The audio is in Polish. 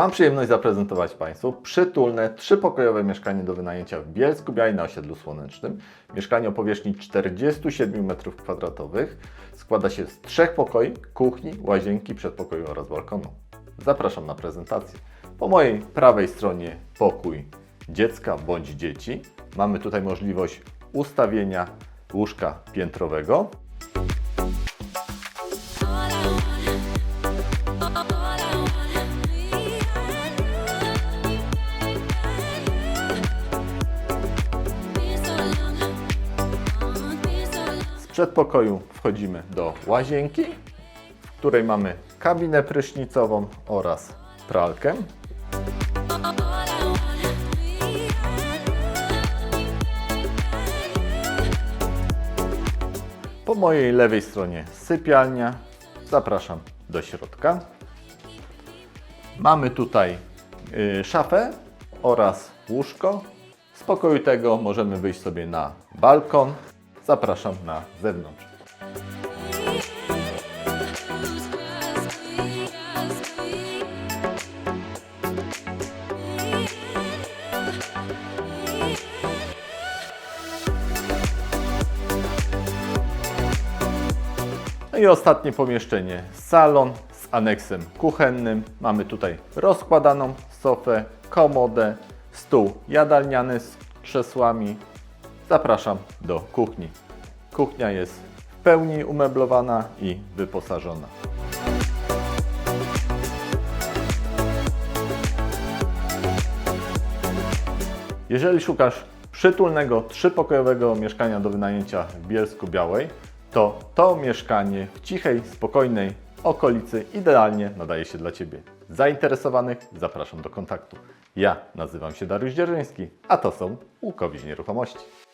Mam przyjemność zaprezentować Państwu przytulne, trzypokojowe mieszkanie do wynajęcia w Bielsku Białej na osiedlu Słonecznym. Mieszkanie o powierzchni 47 m2 składa się z trzech pokoi, kuchni, łazienki, przedpokoju oraz balkonu. Zapraszam na prezentację. Po mojej prawej stronie pokój dziecka bądź dzieci. Mamy tutaj możliwość ustawienia łóżka piętrowego. Przedpokoju wchodzimy do łazienki, w której mamy kabinę prysznicową oraz pralkę. Po mojej lewej stronie sypialnia. Zapraszam do środka. Mamy tutaj y, szafę oraz łóżko. Z pokoju tego możemy wyjść sobie na balkon. Zapraszam na zewnątrz. No i ostatnie pomieszczenie, salon z aneksem kuchennym. Mamy tutaj rozkładaną sofę, komodę, stół jadalniany z krzesłami. Zapraszam do kuchni. Kuchnia jest w pełni umeblowana i wyposażona. Jeżeli szukasz przytulnego, trzypokojowego mieszkania do wynajęcia w Bielsku Białej, to to mieszkanie w cichej, spokojnej okolicy idealnie nadaje się dla Ciebie. Zainteresowanych zapraszam do kontaktu. Ja nazywam się Dariusz Dzierżyński, a to są Łukowiź Nieruchomości.